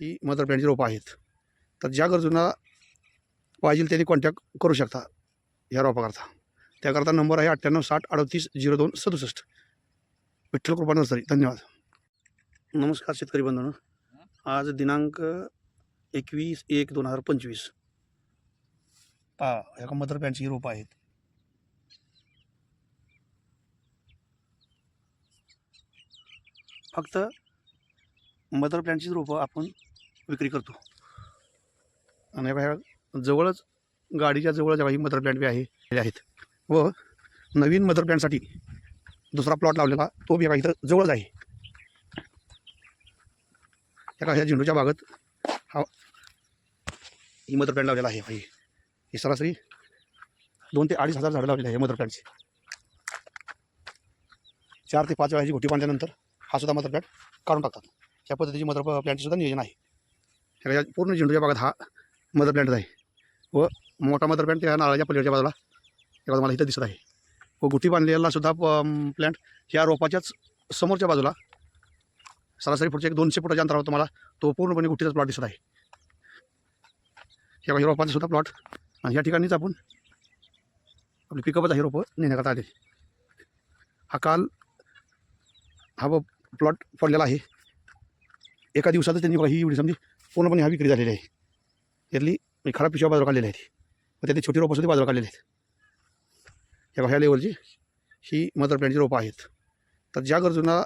ही mother प्लॅनची रोपं आहेत. तर ज्या गरजूंना पाहिजे त्यांनी कॉन्टॅक्ट करू शकता ह्या रोपाकरता. त्याकरता नंबर आहे अठ्ठ्याण्णव साठ अडतीस झिरो दोन सदुसष्ट. विठ्ठल कृपा नर्सरी. धन्यवाद. नमस्कार शेतकरी बंधूंनो. आज दिनांक एकवीस एक दोन हजार पंचवीस. पहा ह्या मदर प्लॅनची ही रोपं आहेत. फक्त मदर प्लॅनचीच रोपं आपण विक्री करतो. आणि ह्या जवळच गाडीच्या जवळच ही मदर प्लॅन्ट बी आहे हे आहेत. व नवीन मदर प्लॅन्टसाठी दुसरा प्लॉट लावलेला तो बी इथं जवळच आहे. एका ह्या झेंडूच्या बागत हा ही मदर प्लॅन्ट लावलेला आहे भाई ही सरासरी दोन ते अडीच हजार झाडं लावलेली आहे मदर प्लॅन्टची चार ते पाच वेळाची घोटी बांधल्यानंतर हा सुद्धा मदर प्लॅन्ट काढून टाकतात. ह्या पद्धतीची मदर प्लॅन्टचं सुद्धा नियोजन आहे. या पूर्ण झेंडूच्या भागात हा मदर प्लॅन्ट आहे. व मोठा मदर प्लॅन्ट त्या नाळाच्या पलीकडच्या बाजूला हे मला इथं दिसत आहे. व गुठी बांधलेला सुद्धा प्लॅन्ट ह्या रोपाच्याच समोरच्या बाजूला सरासरी पुढच्या एक दोनशे फुटाच्या अंतरावर तुम्हाला तो पूर्णपणे गुठीचा प्लॉट दिसत आहे. ह्या बघा, सुद्धा प्लॉट आणि ह्या ठिकाणीच आपण आपली पिकअपच आहे रोपं नेण्याकरता आले हा काल हा प्लॉट पडलेला आहे. एका दिवसातच त्यांनी बघा ही एवढी समजी पूर्णपणे हा विक्री झालेली आहे. त्यातली खराब पिशव्या बाजार काढलेल्या आहेत. मग त्यातली छोटी रोपं सुद्धा बाजूला काढलेली आहेत. ह्या ह्या लेवलची ही मदर प्लॅनची रोपं आहेत. तर ज्या गरजूंना